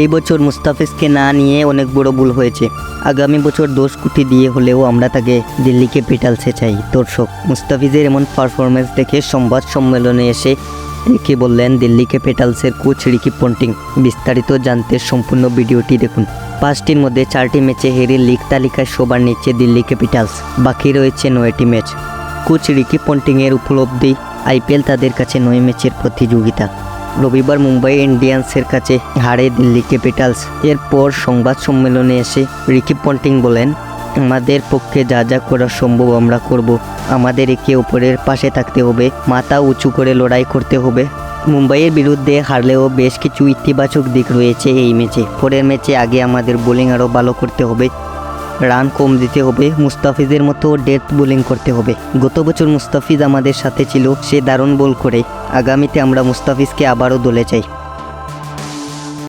এই বছর মুস্তাফিজকে না নিয়ে অনেক বড় ভুল হয়েছে। আগামী বছর দশ কোটি দিয়ে হলেও আমরা তাকে দিল্লি ক্যাপিটালসে চাই। দর্শক, মুস্তাফিজের এমন পারফরমেন্স দেখে সংবাদ সম্মেলনে এসে রিকি বললেন দিল্লি ক্যাপিটালসের কোচ রিকি পন্টিং। বিস্তারিত জানতে সম্পূর্ণ ভিডিওটি দেখুন। পাঁচটির মধ্যে চারটি ম্যাচে হেরে লিগ তালিকায় সবার নিচে দিল্লি ক্যাপিটালস বাকি রয়েছে নয়টি ম্যাচ। কোচ রিকি পন্টিংয়ের উপলব্ধি, আইপিএল তাদের কাছে নয় ম্যাচের প্রতিযোগিতা। রবিবার মুম্বাই ইন্ডিয়ান্সের কাছে হারে দিল্লি ক্যাপিটালস। এরপর সংবাদ সম্মেলনে এসে রিকি পন্টিং বলেন, আমাদের পক্ষে যা যা করা সম্ভব আমরা করব। আমাদের একে অপরের পাশে থাকতে হবে, মাথা উঁচু করে লড়াই করতে হবে। মুম্বাইয়ের বিরুদ্ধে হারলেও বেশ কিছু ইতিবাচক দিক রয়েছে এই ম্যাচে। পরের ম্যাচে আগে আমাদের বোলিং আরও ভালো করতে হবে। রান কম দিতে হবে, মুস্তাফিজের মতো ডেথ বোলিং করতে হবে। গত বছর মুস্তাফিজ আমাদের সাথে ছিল, সে দারুণ বল করে। আগামীতে আমরা মুস্তাফিজকে আবারও দলে চাই।